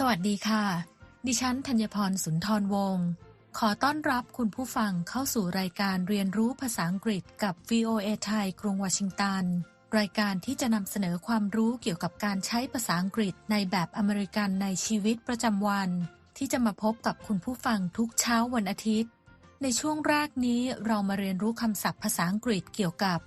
สวัสดีค่ะ ดิฉันธัญพรสุนทรวงศ์ ขอต้อนรับคุณผู้ฟังเข้าสู่รายการเรียนรู้ภาษาอังกฤษกับ VOA ไทยกรุงวอชิงตัน รายการที่จะนำเสนอความรู้เกี่ยวกับการใช้ภาษาอังกฤษในแบบอเมริกันในชีวิตประจำวัน ที่จะมาพบกับคุณผู้ฟังทุกเช้าวันอาทิตย์ ในช่วงแรกนี้เรามาเรียนรู้คำศัพท์ภาษาอังกฤษเกี่ยวกับ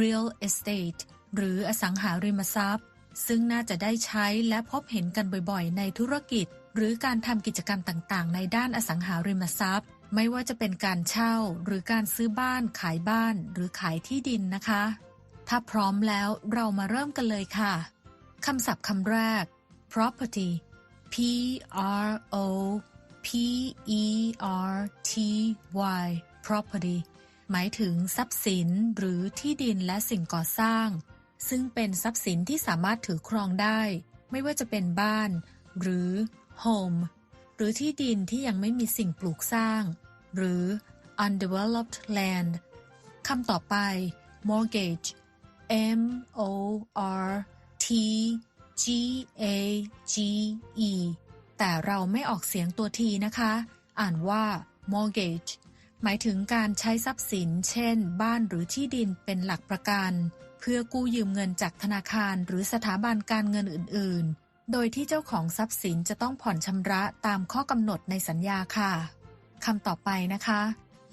real estate หรืออสังหาริมทรัพย์ ซึ่งน่าจะได้ใช้และพบเห็นกันบ่อยๆ ในธุรกิจ หรือการทำกิจกรรมต่างๆ ในด้านอสังหาริมทรัพย์ ไม่ว่าจะเป็นการเช่า หรือการซื้อบ้าน ขายบ้าน หรือขายที่ดินนะคะ ถ้าพร้อมแล้วเรามาเริ่มกันเลยค่ะคำศัพท์คำแรก property p r o p e r t y property หมายถึงทรัพย์สินหรือที่ดินและสิ่งก่อสร้าง ซึ่งเป็นทรัพย์สินที่สามารถถือครองได้ ไม่ว่าจะเป็นบ้าน หรือ home หรือที่ดินที่ยังไม่มีสิ่งปลูกสร้าง หรือ undeveloped land คำต่อไป mortgage m o r t g a g e แต่เราไม่ออกเสียงตัวทีนะคะ อ่านว่า mortgage หมายถึงการใช้ทรัพย์สิน เช่น บ้านหรือที่ดินเป็นหลักประกัน พื่อกู้ยืมเงินจากธนาคารหรือสถาบันการเงินอื่น ๆ โดยที่เจ้าของทรัพย์สินจะต้องผ่อนชำระตามข้อกำหนดในสัญญาค่ะคำต่อไปนะคะ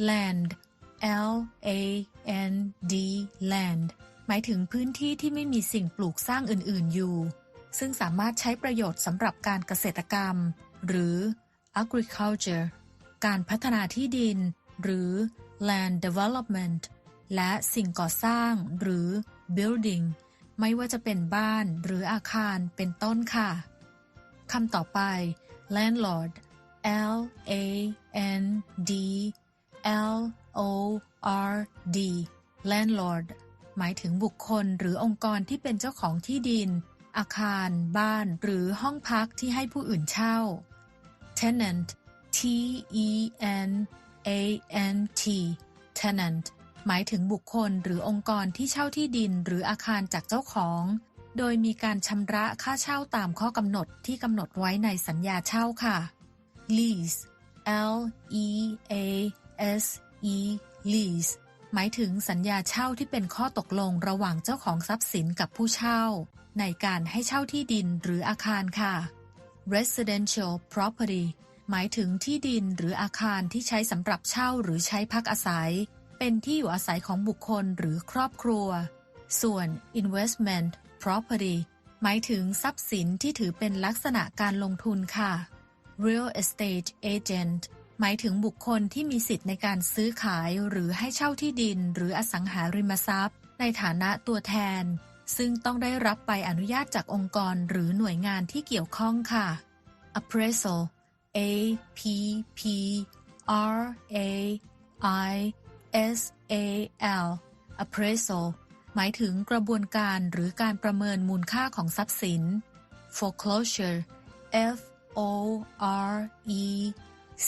land L A N D land หมายถึงพื้นที่ที่ไม่มีสิ่งปลูกสร้างอื่น ๆ อยู่ ซึ่งสามารถใช้ประโยชน์สำหรับการเกษตรกรรม หรือ agriculture การพัฒนาที่ดิน หรือ land development และสิ่งก่อสร้างหรือ building ไม่ว่าจะเป็นบ้านหรืออาคารเป็นต้นค่ะ คำต่อไป landlord L A N D L O R D landlord หมายถึงบุคคลหรือองค์กรที่เป็นเจ้าของที่ดิน อาคาร บ้าน หรือห้องพักที่ให้ผู้อื่นเช่า tenant T E N A N T tenant หมายถึงบุคคลหรือองค์กรที่เช่าที่ดินหรืออาคารจากเจ้าของ โดยมีการชำระค่าเช่าตามข้อกำหนดที่กำหนดไว้ในสัญญาเช่าค่ะ lease L E A S E lease หมายถึงสัญญาเช่าที่เป็นข้อตกลงระหว่างเจ้าของทรัพย์สินกับผู้เช่า ในการให้เช่าที่ดินหรืออาคารค่ะ residential property หมายถึงที่ดินหรืออาคารที่ใช้สำหรับเช่าหรือใช้พักอาศัย เป็นที่อยู่อาศัยของบุคคลหรือครอบครัว ส่วน investment property หมายถึงทรัพย์สินที่ถือเป็นลักษณะการลงทุนค่ะ real estate agent หมายถึงบุคคลที่มีสิทธิ์ในการซื้อขายหรือให้เช่าที่ดิน หรืออสังหาริมทรัพย์ ในฐานะตัวแทน ซึ่งต้องได้รับใบอนุญาตจากองค์กรหรือหน่วยงานที่เกี่ยวข้องค่ะ appraisal A P P R A I S A L appraisal หมายถึงกระบวนการหรือการประเมินมูลค่าของทรัพย์สิน foreclosure F O R E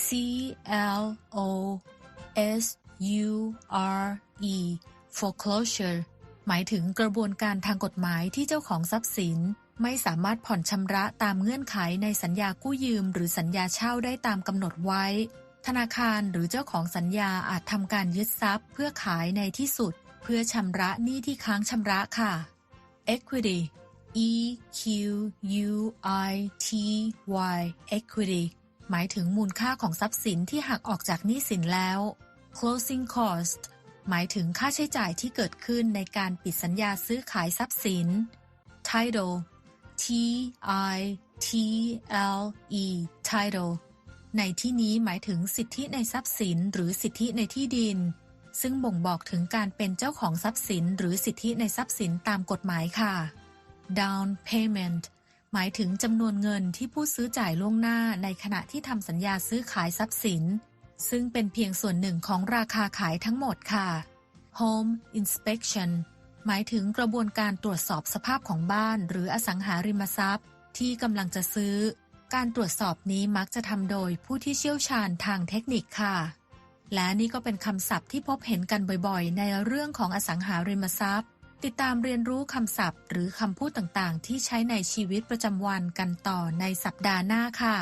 C L O S U R E foreclosure หมายถึงกระบวนการทางกฎหมายที่เจ้าของทรัพย์สิน ไม่สามารถผ่อนชำระตามเงื่อนไขในสัญญากู้ยืมหรือสัญญาเช่าได้ตามกำหนดไว้ ธนาคารหรือเจ้าของสัญญาอาจทำการยึดทรัพย์ เพื่อขายในที่สุด เพื่อชำระหนี้ที่ค้างชำระค่ะ equity E Q U I T Y equity หมายถึงมูลค่าของทรัพย์สินที่หักออกจากหนี้สินแล้ว closing cost หมายถึงค่าใช้จ่ายที่เกิดขึ้นในการปิดสัญญาซื้อขายทรัพย์สิน title T I T L E title ในที่นี้หมายถึงสิทธิในทรัพย์สินหรือสิทธิในที่ดิน ซึ่งบ่งบอกถึงการเป็นเจ้าของทรัพย์สินหรือสิทธิในทรัพย์สินตามกฎหมายค่ะ down payment หมายถึงจำนวนเงินที่ผู้ซื้อจ่ายล่วงหน้าในขณะที่ทำสัญญาซื้อขายทรัพย์สิน ซึ่งเป็นเพียงส่วนหนึ่งของราคาขายทั้งหมดค่ะ Home inspection หมายถึงกระบวนการตรวจสอบสภาพของบ้านหรืออสังหาริมทรัพย์ ที่กำลังจะซื้อ การตรวจสอบนี้มักจะทำโดยผู้ที่เชี่ยวชาญทางเทคนิคค่ะ และนี่ก็เป็นคำศัพท์ที่พบเห็นกันบ่อยๆ ในเรื่องของอสังหาริมทรัพย์ ติดตามเรียนรู้คำศัพท์ หรือคำพูดต่างๆ ที่ใช้ในชีวิตประจำวันกันต่อในสัปดาห์หน้าค่ะ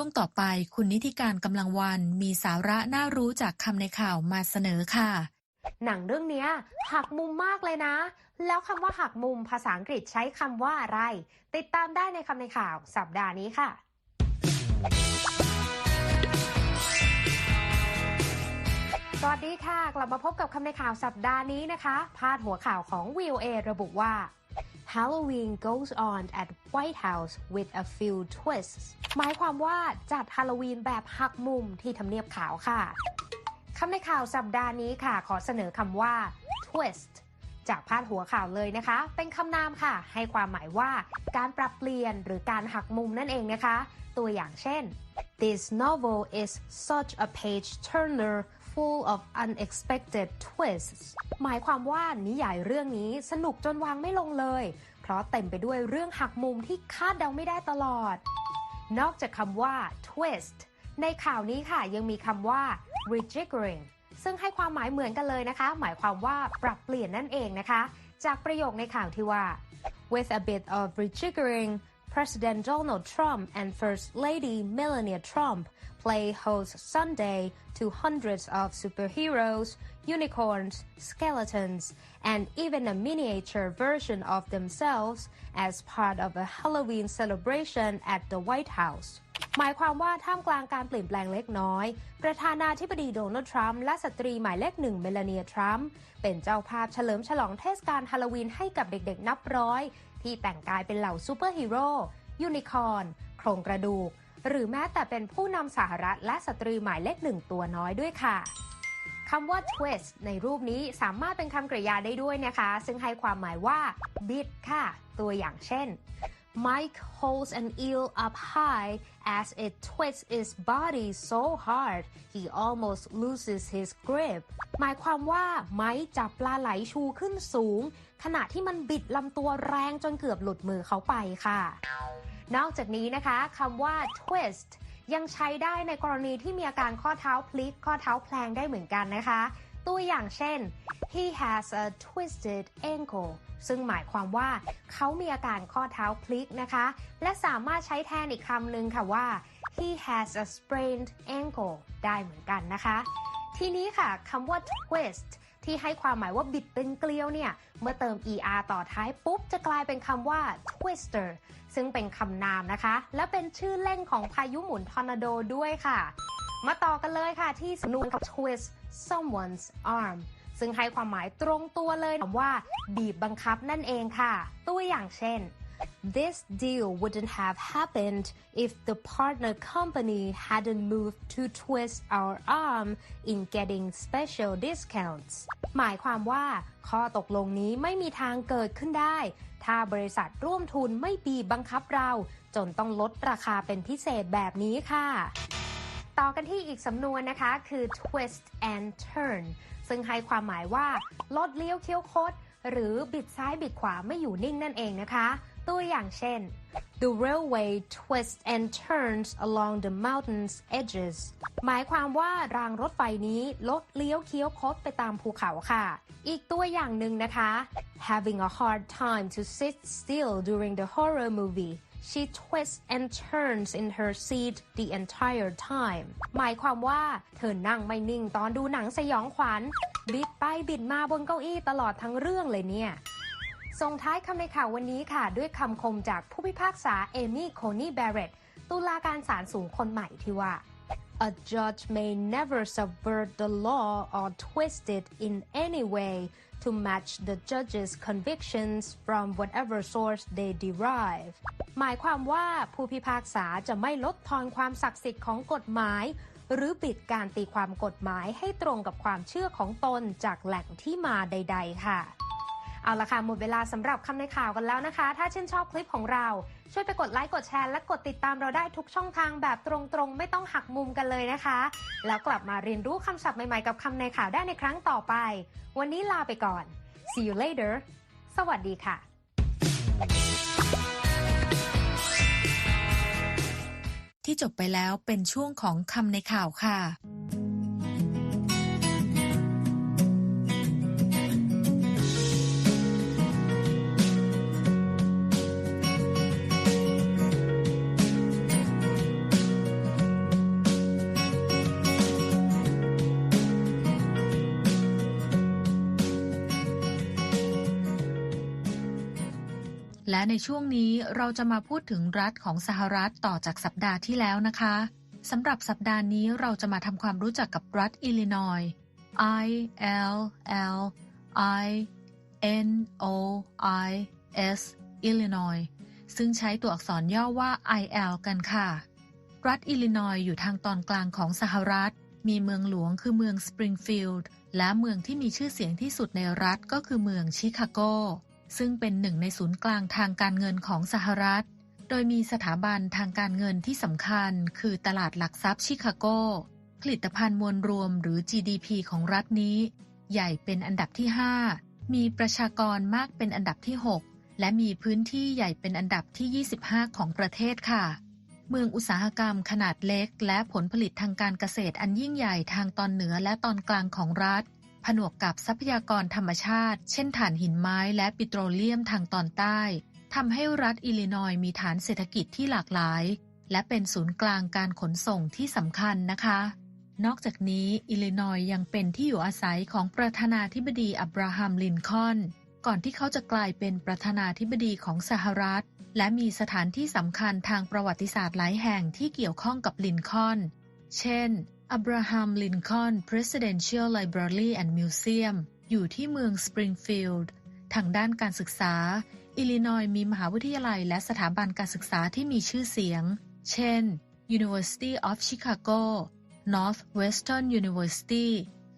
ช่วงต่อไปคุณนิติการกำลังวันมีสาระน่ารู้จากคำในข่าวมาเสนอค่ะ หนังเรื่องนี้หักมุมมากเลยนะ แล้วคำว่าหักมุมภาษาอังกฤษใช้คำว่าอะไร ติดตามได้ในคำในข่าวสัปดาห์นี้ค่ะสวัสดีค่ะ กลับมาพบกับคำในข่าวสัปดาห์นี้นะคะ พาดหัวข่าวของ VOA ระบุว่า Halloween goes on at White House with a few twists หมายความว่าจัดฮาโลวีนแบบหักมุมที่ทำเนียบขาวค่ะคำในข่าวสัปดาห์นี้ค่ะ ขอเสนอคำว่า twist จากพาดหัวข่าวเลยนะคะ เป็นคำนามค่ะ ให้ความหมายว่าการปรับเปลี่ยนหรือการหักมุมนั่นเองนะคะ ตัวอย่างเช่น This novel is such a page turner full of unexpected twists หมายความว่านิยายเรื่องนี้สนุกจนวางไม่ลงเลย เพราะเต็มไปด้วยเรื่องหักมุมที่คาดเดาไม่ได้ตลอด นอกจากคำว่า twist ในข่าวนี้ค่ะยังมีคำว่า rejiggering ซึ่งให้ความหมายเหมือนกันเลยนะคะ หมายความว่าปรับเปลี่ยนนั่นเองนะคะ จากประโยคในข่าวที่ว่า with a bit of rejiggering President Donald Trump and First Lady Melania Trump play host Sunday to hundreds of superheroes, unicorns, skeletons, and even a miniature version of themselves as part of a Halloween celebration at the White House. หมายความว่าท่ามกลางการเปลี่ยนแปลงเล็กน้อย ประธานาธิบดีโดนัลด์ทรัมป์และสตรีหมายเลขหนึ่งเมลานีทรัมป์เป็นเจ้าภาพเฉลิมฉลองเทศกาลฮาโลวีนให้กับเด็กๆนับร้อย ที่แต่งกายเป็นเหล่าซูเปอร์ฮีโร่ยูนิคอร์นโครงกระดูก หรือแม้แต่เป็นผู้นำสหรัฐและสตรีหมายเลขหนึ่งตัวน้อยด้วยค่ะคำว่า twist ในรูปนี้สามารถเป็นคำกริยาได้ด้วยนะคะ ซึ่งให้ความหมายว่า บิดค่ะ ตัวอย่างเช่น Mike holds an eel up high as it twists its body so hard he almost loses his grip หมายความว่าไม้จับปลาไหลชูขึ้นสูง ขณะที่มันบิดลำตัวแรงจนเกือบหลุดมือเขาไปค่ะ นอกจากนี้นะคะคำว่า twist ยังใช้ได้ในกรณีที่มีอาการข้อเท้าพลิกข้อเท้าแพลงได้เหมือนกันนะคะ ตัวอย่างเช่น he has a twisted ankle ซึ่งหมายความว่าเขามีอาการข้อเท้าพลิกนะคะ และสามารถใช้แทนอีกคำหนึ่งค่ะว่า he has a sprained ankle ได้เหมือนกันนะคะ ทีนี้ค่ะคำว่า twist ที่ให้ความหมายว่าบิดเป็นเกลียวเนี่ย เมื่อเติม er ต่อท้ายปุ๊บ จะกลายเป็นคำว่า twister ซึ่งเป็นคำนามนะคะ และเป็นชื่อเล่นของพายุหมุนทอร์นาโดด้วยค่ะ มาต่อกันเลยค่ะที่สนวนกับ twist someone's arm ซึ่งให้ความหมายตรงตัวเลยคำว่า บีบบังคับนั่นเองค่ะ ตัวอย่างเช่น This deal wouldn't have happened if the partner company hadn't moved to twist our arm in getting special discounts หมายความว่า ข้อตกลงนี้ไม่มีทางเกิดขึ้นได้ ถ้าบริษัทร่วมทุนไม่บีบบังคับเรา จนต้องลดราคาเป็นพิเศษแบบนี้ค่ะ ต่อกันที่อีกสำนวนนะคะคือ twist and turn ซึ่งให้ความหมายว่าลดเลี้ยวเคี้ยวคด หรือบิดซ้ายบิดขวาไม่อยู่นิ่งนั่นเองนะคะ ตัวอย่างเช่น The railway twists and turns along the mountain's edges หมายความว่ารางรถไฟนี้ลดเลี้ยวเคี้ยวคดไปตามภูเขาค่ะ อีกตัวอย่างหนึ่งนะคะ Having a hard time to sit still during the horror movie She twists and turns in her seat the entire time หมายความว่าเธอนั่งไม่นิ่งตอนดูหนังสยองขวัญ บิดไปบิดมาบนเก้าอี้ตลอดทั้งเรื่องเลยเนี่ยส่งท้ายคำในข่าววันนี้ค่ะ ด้วยคำคมจากผู้พิพากษาเอมี่โคนี่แบรเรตตุลาการศาลสูงคนใหม่ที่ว่า A judge may never subvert the law or twist it in any way to match the judge's convictions from whatever source they derive หมายความว่าผู้พิพากษาจะไม่ลดทอนความศักดิ์สิทธิ์ของกฎหมาย หรือปิดการตีความกฎหมายให้ตรงกับความเชื่อของตนจากแหล่งที่มาใด ๆ ค่ะ เอาละค่ะหมดเวลาสำหรับคำในข่าวกันแล้วนะคะ ถ้าชื่นชอบคลิปของเรา ช่วยไปกดไลค์กดแชร์และกดติดตามเราได้ทุกช่องทางแบบตรงๆ ไม่ต้องหักมุมกันเลยนะคะ แล้วกลับมาเรียนรู้คำศัพท์ใหม่ๆกับคำในข่าวได้ในครั้งต่อไป วันนี้ลาไปก่อน see you later สวัสดีค่ะที่จบไปแล้วเป็นช่วงของคำในข่าวค่ะ และในช่วงนี้เราจะมาพูดถึงรัฐของสหรัฐต่อจากสัปดาห์ที่แล้วนะคะสำหรับสัปดาห์นี้เราจะมาทำความรู้จักกับรัฐอิลลินอย I L L I N O I S Illinois ซึ่งใช้ตัวอักษรย่อว่า IL กันค่ะ รัฐอิลลินอยอยู่ทางตอนกลางของสหรัฐ มีเมืองหลวงคือเมืองสปริงฟิลด์และเมืองที่มีชื่อเสียงที่สุดในรัฐก็คือเมืองชิคาโก ซึ่งเป็นหนึ่งในศูนย์กลางทางการเงินของสหรัฐ โดยมีสถาบันทางการเงินที่สำคัญ คือตลาดหลักทรัพย์ชิคาโก ผลิตภัณฑ์มวลรวมหรือ GDP ของรัฐนี้ ใหญ่เป็นอันดับที่ 5 มีประชากรมากเป็นอันดับที่ 6 และมีพื้นที่ใหญ่เป็นอันดับที่ 25 ของประเทศค่ะ เมืองอุตสาหกรรมขนาดเล็ก และผลผลิตทางการเกษตรอันยิ่งใหญ่ทางตอนเหนือและตอนกลางของรัฐ ผนวกกับทรัพยากรธรรมชาติ เช่นถ่านหินไม้และปิโตรเลียมทางตอนใต้ทำให้รัฐอิลลินอยมีฐานเศรษฐกิจที่หลากหลาย และเป็นศูนย์กลางการขนส่งที่สำคัญนะคะ นอกจากนี้อิลลินอยยังเป็นที่อยู่อาศัยของประธานาธิบดีอับราฮัมลินคอน ก่อนที่เขาจะกลายเป็นประธานาธิบดีของสหรัฐ และมีสถานที่สำคัญทางประวัติศาสตร์หลายแห่งที่เกี่ยวข้องกับลินคอน เช่น อับราฮัม ลินคอน Presidential Library and Museum อยู่ที่เมืองสปริงฟิลด์ทางด้านการศึกษา อิลลินอยมีมหาวิทยาลัยและสถาบันการศึกษาที่มีชื่อเสียง เช่น University of Chicago Northwestern University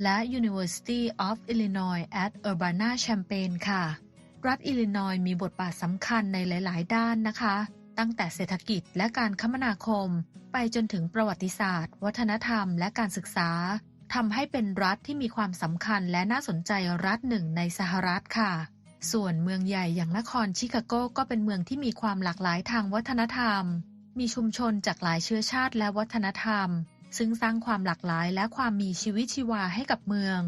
และ University of Illinois at Urbana-Champaign ค่ะ รัฐอิลลินอยมีบทบาทสำคัญในหลาย ๆ ด้านนะคะ ตั้งแต่เศรษฐกิจและการคมนาคม ไปจนถึงประวัติศาสตร์ วัฒนธรรม และการศึกษาทำให้เป็นรัฐที่มีความสำคัญและน่าสนใจรัฐหนึ่งในสหรัฐค่ะ ส่วนเมืองใหญ่อย่างนครชิคาโกก็เป็นเมืองที่มีความหลากหลายทางวัฒนธรรม มีชุมชนจากหลายเชื้อชาติและวัฒนธรรม ซึ่งสร้างความหลากหลายและความมีชีวิตชีวาให้กับเมือง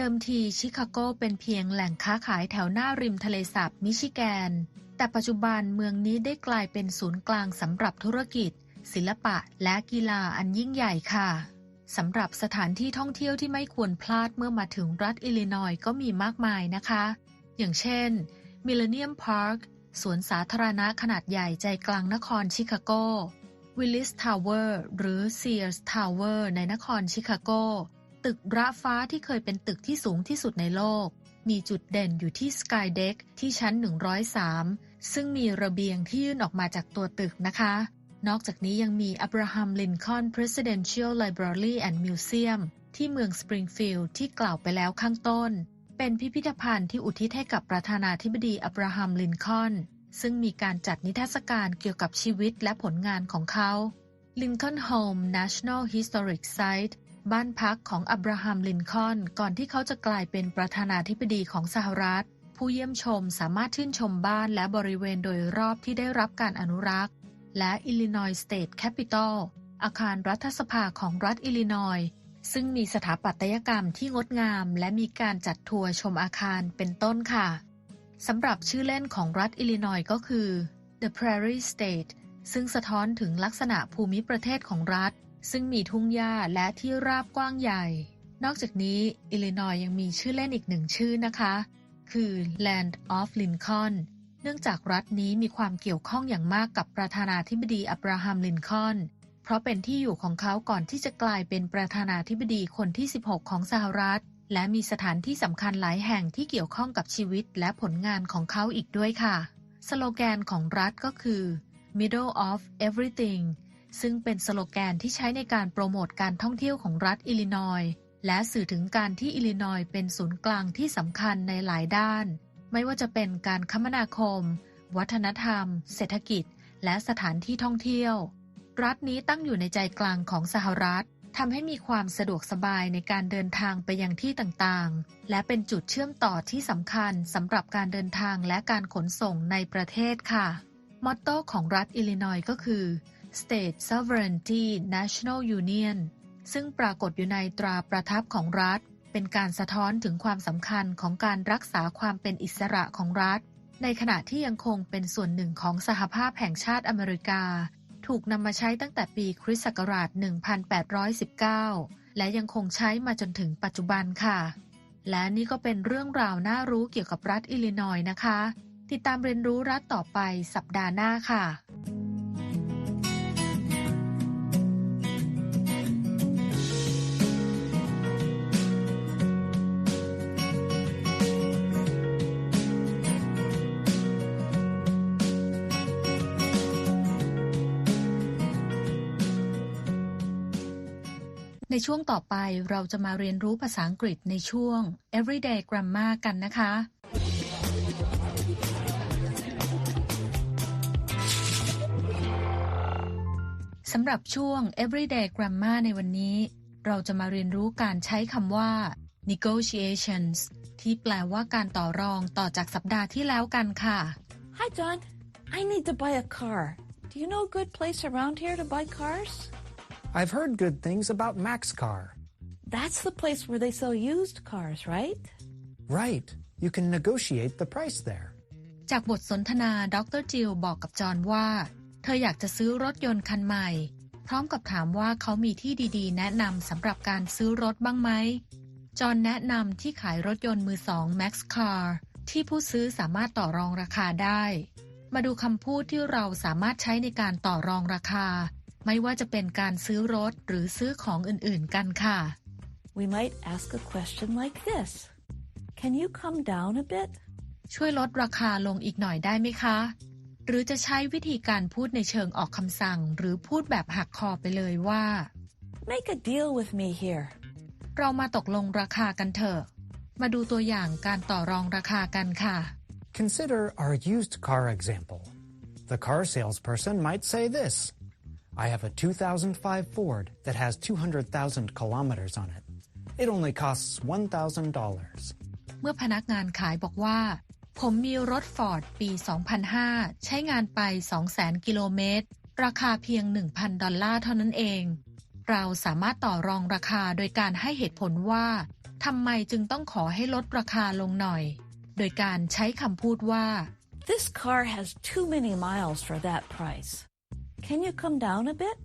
เดิมทีชิคาโกเป็นเพียงแหล่งค้าขายแถวหน้าริมทะเลสาบมิชิแกน แต่ปัจจุบันเมืองนี้ได้กลายเป็นศูนย์กลางสำหรับธุรกิจ ศิลปะและกีฬาอันยิ่งใหญ่ค่ะสำหรับสถานที่ท่องเที่ยวที่ไม่ควรพลาดเมื่อมาถึงรัฐอิลลินอยก็มีมากมายนะคะ อย่างเช่น Millennium Park สวนสาธารณะขนาดใหญ่ใจกลางนครชิคาโก Willis Tower หรือ Sears Tower ในนครชิคาโก ตึกระฟ้าที่เคยเป็นตึกที่สูงที่สุดในโลก มีจุดเด่นอยู่ที่ Sky Deck ที่ชั้น 103 ซึ่งมีระเบียงที่ยื่นออกมาจากตัวตึกนะคะ นอกจากนี้ยังมี Abraham Lincoln Presidential Library and Museum ที่เมืองสปริงฟิลด์ที่กล่าวไปแล้วข้างต้น เป็นพิพิธภัณฑ์ที่อุทิศให้กับประธานาธิบดีอับราฮัมลินคอล์นซึ่งมีการจัดนิทรรศการเกี่ยวกับชีวิตและผลงานของเขา Lincoln Home National Historic Site บ้านพักของอับราฮัมลินคอล์นก่อนที่เขาจะกลายเป็นประธานาธิบดีของสหรัฐ ผู้เยี่ยมชมสามารถชื่นชมบ้านและบริเวณโดยรอบที่ได้รับการอนุรักษ์ และ Illinois State Capitol อาคารรัฐสภาของรัฐอิลลินอยซึ่งมีสถาปัตยกรรมที่งดงาม และมีการจัดทัวร์ชมอาคารเป็นต้นค่ะสำหรับชื่อเล่นของรัฐอิลลินอยก็คือ The Prairie State ซึ่งสะท้อนถึงลักษณะภูมิประเทศของรัฐ ซึ่งมีทุ่งหญ้าและที่ราบกว้างใหญ่ นอกจากนี้ อิลลินอยยังมีชื่อเล่นอีกหนึ่งชื่อนะคะ คือ Land of Lincoln เนื่องจากรัฐนี้มีความเกี่ยวข้องอย่างมากกับประธานาธิบดีอับราฮัมลินคอล์นเพราะเป็นที่อยู่ของเขาก่อนที่จะกลายเป็นประธานาธิบดีคนที่ 16 ของสหรัฐ และมีสถานที่สำคัญหลายแห่งที่เกี่ยวข้องกับชีวิตและผลงานของเขาอีกด้วยค่ะ สโลแกนของรัฐก็คือ middle of everything ซึ่งเป็นสโลแกนที่ใช้ในการโปรโมทการท่องเที่ยวของรัฐอิลลินอยและสื่อถึงการที่อิลลินอยเป็นศูนย์กลางที่สำคัญในหลายด้าน ไม่ว่าจะเป็นการคมนาคม วัฒนธรรม เศรษฐกิจ และสถานที่ท่องเที่ยว รัฐนี้ตั้งอยู่ในใจกลางของสหรัฐทำให้มีความสะดวกสบายในการเดินทางไปยังที่ต่างๆ และเป็นจุดเชื่อมต่อที่สำคัญสำหรับการเดินทางและการขนส่งในประเทศค่ะ มอตโต้ของรัฐอิลลินอยส์ก็คือ State Sovereignty National Union ซึ่งปรากฏอยู่ในตราประทับของรัฐ เป็นการสะท้อนถึงความสำคัญของการรักษาความเป็นอิสระของรัฐ ในขณะที่ยังคงเป็นส่วนหนึ่งของสหภาพแห่งชาติอเมริกา ถูกนำมาใช้ตั้งแต่ปีคริสต์ศักราช 1819 และยังคงใช้มาจนถึงปัจจุบันค่ะ และนี่ก็เป็นเรื่องราวน่ารู้เกี่ยวกับรัฐอิลลินอยส์นะคะ ติดตามเรียนรู้รัฐต่อไปสัปดาห์หน้าค่ะ ในช่วงต่อไปเราจะมาเรียนรู้ภาษาอังกฤษในช่วง Everyday Grammar กันนะคะ สำหรับช่วง Everyday Grammar ในวันนี้ เราจะมาเรียนรู้การใช้คำว่า negotiations ที่แปลว่าการต่อรองต่อจากสัปดาห์ที่แล้วกันค่ะ Hi, John. I need to buy a car. Do you know a good place around here to buy cars? I've heard good things about Max Car. That's the place where they sell used cars, right? Right. You can negotiate the price there. จากบทสนทนาดรจิลบอกกับจอห์นว่า เธออยากจะซื้อรถยนต์คันใหม่ พร้อมกับถามว่าเขามีที่ดีๆ แนะนำสำหรับการซื้อรถบ้างไหม จอห์นแนะนำที่ขายรถยนต์มือสอง Max Car ที่ผู้ซื้อสามารถต่อรองราคาได้ มาดูคำพูดที่เราสามารถใช้ในการต่อรองราคา ไม่ว่าจะเป็นการซื้อรถหรือซื้อของอื่นๆกันค่ะ We might ask a question like this Can you come down a bit? ช่วยลดราคาลงอีกหน่อยได้ไหมคะ หรือจะใช้วิธีการพูดในเชิงออกคำสั่ง หรือพูดแบบหักคอไปเลยว่า Make a deal with me here. เรามาตกลงราคากันเถอะ มาดูตัวอย่างการต่อรองราคากันค่ะ Consider our used car example. The car salesperson might say this I have a 2005 Ford that has 200,000 kilometers on it. It only costs $1,000. เมื่อพนักงานขายบอกว่า ผมมีรถฟอร์ดปี 2005 ใช้งานไป 200,000 กิโลเมตร ราคาเพียง 1,000 ดอลลาร์เท่านั้นเอง เราสามารถต่อรองราคาโดยการให้เหตุผลว่าทำไมจึงต้องขอให้ลดราคาลงหน่อย โดยการใช้คำพูดว่า This car has too many miles for that price. Can you come down a bit?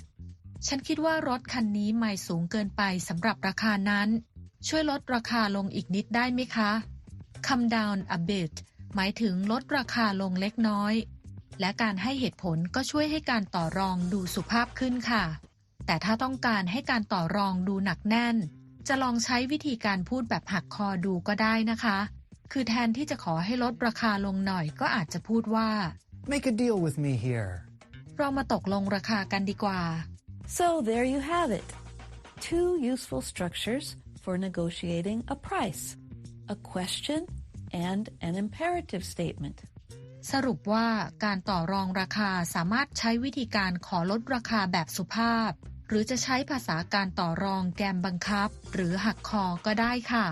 ฉันคิดว่ารถคันนี้ไม่สูงเกินไปสำหรับราคานั้น ช่วยลดราคาลงอีกนิดได้ไหมคะ come down a bit หมายถึงลดราคาลงเล็กน้อย และการให้เหตุผลก็ช่วยให้การต่อรองดูสุภาพขึ้นค่ะ แต่ถ้าต้องการให้การต่อรองดูหนักแน่น จะลองใช้วิธีการพูดแบบหักคอดูก็ได้นะคะ คือแทนที่จะขอให้ลดราคาลงหน่อยก็อาจจะพูดว่า Make a deal with me here. เรามาตกลงราคากันดีกว่า So there you have it. Two useful structures for negotiating a price a question and an imperative statement. สรุปว่าการต่อรองราคาสามารถใช้วิธีการขอลดราคาแบบสุภาพ หรือจะใช้ภาษาการต่อรองแกมบังคับ หรือหักคอก็ได้ค่ะ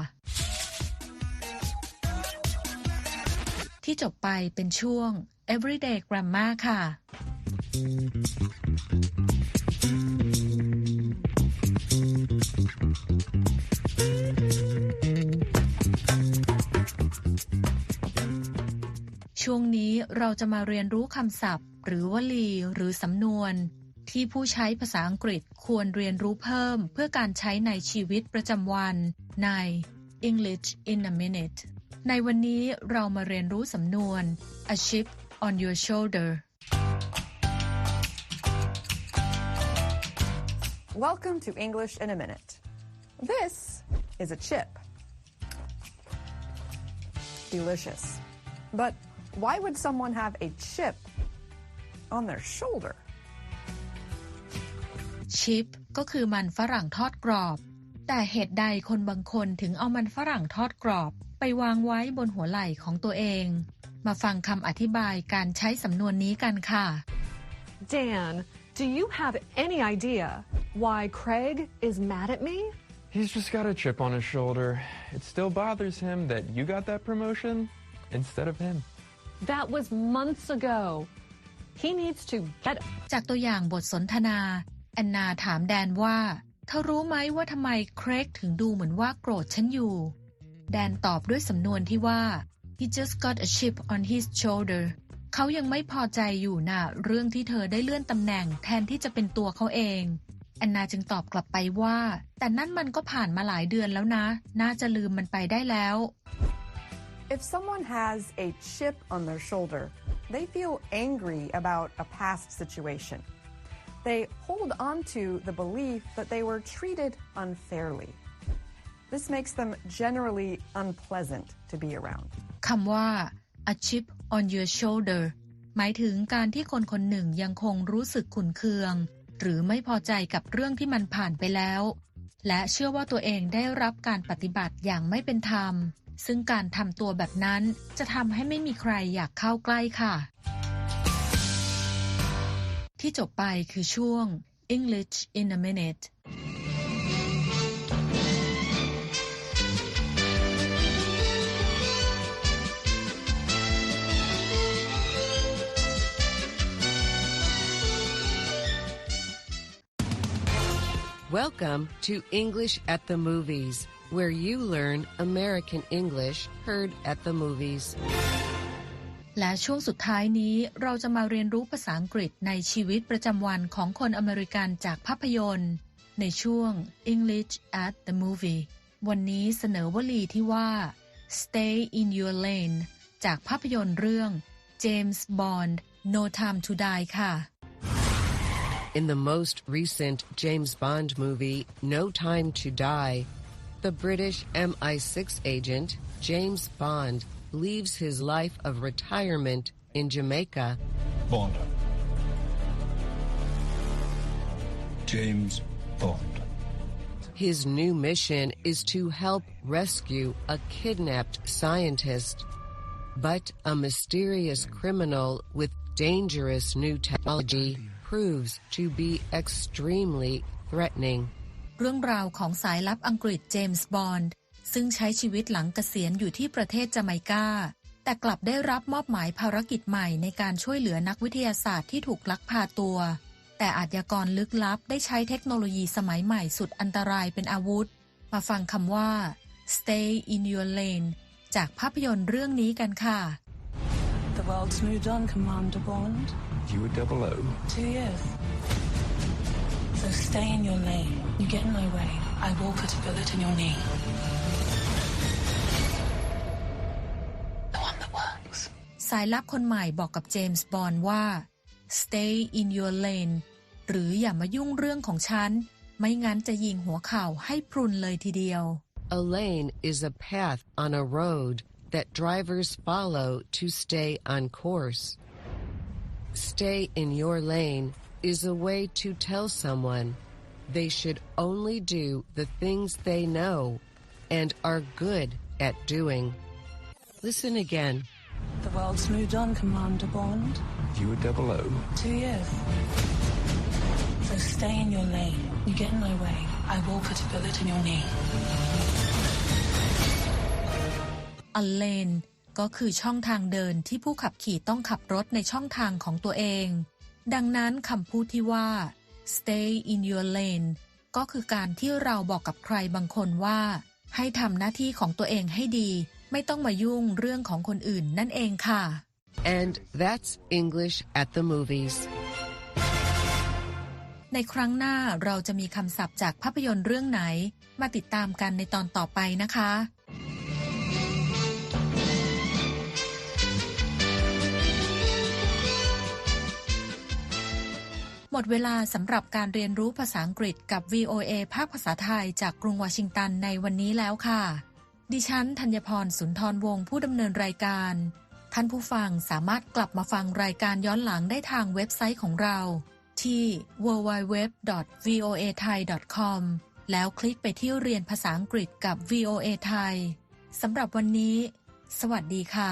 ที่จบไปเป็นช่วง everyday grammar ค่ะ ช่วงนี้เราจะมาเรียนรู้คำศัพท์ หรือวลี หรือสำนวน ที่ผู้ใช้ภาษาอังกฤษควรเรียนรู้เพิ่ม เพื่อการใช้ในชีวิตประจำวันใน English in a minute ในวันนี้เรามาเรียนรู้สำนวน a chip on your shoulder Welcome to English in a Minute. This is a chip. Delicious. But why would someone have a chip on their shoulder? ชิปก็คือมันฝรั่งทอดกรอบ แต่เหตุใดคนบางคนถึงเอามันฝรั่งทอดกรอบ ไปวางไว้บนหัวไหล่ของตัวเอง มาฟังคำอธิบายการใช้สำนวนนี้กันค่ะ Dan, Do you have any idea why Craig is mad at me? He's just got a chip on his shoulder. It still bothers him that you got that promotion instead of him. That was months ago. He needs to get จากตัวอย่างบทสนทนาแอนนาถามแดนว่า เธอรู้ไหมว่าทำไมเครกถึงดูเหมือนว่าโกรธฉันอยู่ แดนตอบด้วยสำนวนที่ว่า he just got a chip on his shoulder เขายังไม่พอใจอยู่นะเรื่องที่เธอได้เลื่อนตำแหน่งแทนที่จะเป็นตัวเขาเอง แอนนาจึงตอบกลับไปว่า แต่นั่นมันก็ผ่านมาหลายเดือนแล้วนะ น่าจะลืมมันไปได้แล้ว If someone has a chip on their shoulder, they feel angry about a past situation. They hold on to the belief that they were treated unfairly. This makes them generally unpleasant to be around. คำว่า a chip on your shoulder หมายถึงการที่คนคนหนึ่งยังคงรู้สึกขุนเคือง หรือไม่พอใจกับเรื่องที่มันผ่านไปแล้ว และเชื่อว่าตัวเองได้รับการปฏิบัติอย่างไม่เป็นธรรม ซึ่งการทำตัวแบบนั้นจะทำให้ไม่มีใครอยากเข้าใกล้ค่ะ ที่จบไปคือช่วง English in a minute Welcome to English at the Movies, where you learn American English heard at the movies. และช่วงสุดท้ายนี้เราจะมาเรียนรู้ภาษาอังกฤษในชีวิตประจำวันของคนอเมริกันจากภาพยนตร์ ในช่วง English at the movie วันนี้เสนอวลีที่ว่า stay in your lane จากภาพยนตร์เรื่อง James Bond No Time to Die ค่ะ In the most recent James Bond movie, No Time to Die, the British MI6 agent, James Bond, leaves his life of retirement in Jamaica Bond. James Bond. His new mission is to help rescue a kidnapped scientist. But a mysterious criminal with dangerous new technology proves to be extremely threatening. เรื่องราวของสายลับอังกฤษเจมส์บอนด์ซึ่งใช้ชีวิตหลังเกษียณอยู่ที่ประเทศจาไมกา แต่กลับได้รับมอบหมายภารกิจใหม่ในการช่วยเหลือนักวิทยาศาสตร์ที่ถูกลักพาตัว แต่อาชญากรลึกลับได้ใช้เทคโนโลยีสมัยใหม่สุดอันตรายเป็นอาวุธ มาฟังคำว่า stay in your lane จากภาพยนตร์เรื่องนี้กันค่ะ The world's moved on, Commander Bond. You were double O. Two years. So stay in your lane. You get in my way, I will put a bullet in your knee. The one that works. สายลับคนใหม่บอกกับเจมส์บอนด์ว่า stay in your lane หรืออย่ามายุ่งเรื่องของฉัน ไม่งั้นจะยิงหัวเข่าให้พรุนเลยทีเดียว A lane is a path on a road that drivers follow to stay on course. Stay in your lane is a way to tell someone they should only do the things they know and are good at doing. Listen again. The world's moved on, Commander Bond. You were double O. Two years. So stay in your lane. You get in my way, I will put a bullet in your knee. a lane ก็คือช่องทางเดินที่ผู้ขับขี่ต้องขับรถในช่องทางของตัวเอง ดังนั้นคำพูดที่ว่า stay in your lane ก็คือการที่เราบอกกับใครบางคนว่า ให้ทำหน้าที่ของตัวเองให้ดี ไม่ต้องมายุ่งเรื่องของคนอื่นนั่นเองค่ะ And that's English at the movies. ในครั้งหน้าเราจะมีคำศัพท์จากภาพยนตร์เรื่องไหน มาติดตามกันในตอนต่อไปนะคะ หมดเวลาสำหรับการเรียนรู้ภาษาอังกฤษกับ VOA ภาคภาษาไทยจากกรุงวอชิงตันในวันนี้แล้วค่ะ ดิฉันธัญพรสุนทรวงศ์ผู้ดำเนินรายการ ท่านผู้ฟังสามารถกลับมาฟังรายการย้อนหลังได้ทางเว็บไซต์ของเรา ที่ www.voathai.com แล้วคลิกไปที่เรียนภาษาอังกฤษกับ VOA ไทยสำหรับวันนี้ สวัสดีค่ะ